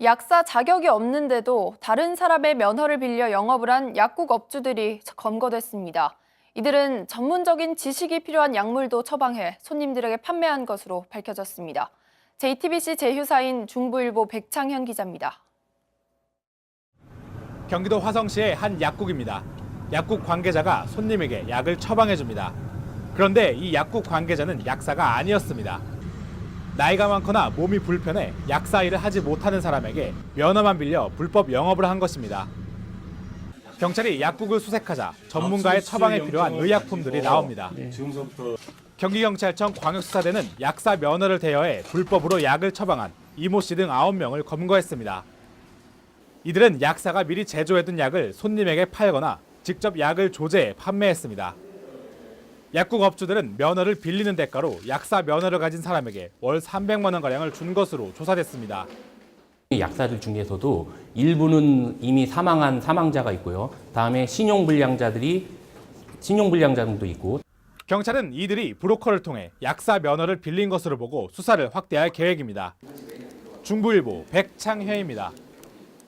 약사 자격이 없는데도 다른 사람의 면허를 빌려 영업을 한 약국 업주들이 검거됐습니다. 이들은 전문적인 지식이 필요한 약물도 처방해 손님들에게 판매한 것으로 밝혀졌습니다. JTBC 제휴사인 중부일보 백창현 기자입니다. 경기도 화성시의 한 약국입니다. 약국 관계자가 손님에게 약을 처방해 줍니다. 그런데 이 약국 관계자는 약사가 아니었습니다. 나이가 많거나 몸이 불편해 약사 일을 하지 못하는 사람에게 면허만 빌려 불법 영업을 한 것입니다. 경찰이 약국을 수색하자 전문가의 처방에 필요한 의약품들이 나옵니다. 경기경찰청 광역수사대는 약사 면허를 대여해 불법으로 약을 처방한 이모 씨 등 9명을 검거했습니다. 이들은 약사가 미리 제조해둔 약을 손님에게 팔거나 직접 약을 조제해 판매했습니다. 약국 업주들은 면허를 빌리는 대가로 약사 면허를 가진 사람에게 월 300만 원 가량을 준 것으로 조사됐습니다. 약사들 중에서도 일부는 이미 사망한 사망자가 있고요. 다음에 신용불량자들이 신용불량자들도 있고 경찰은 이들이 브로커를 통해 약사 면허를 빌린 것으로 보고 수사를 확대할 계획입니다. 중부일보 백창현입니다.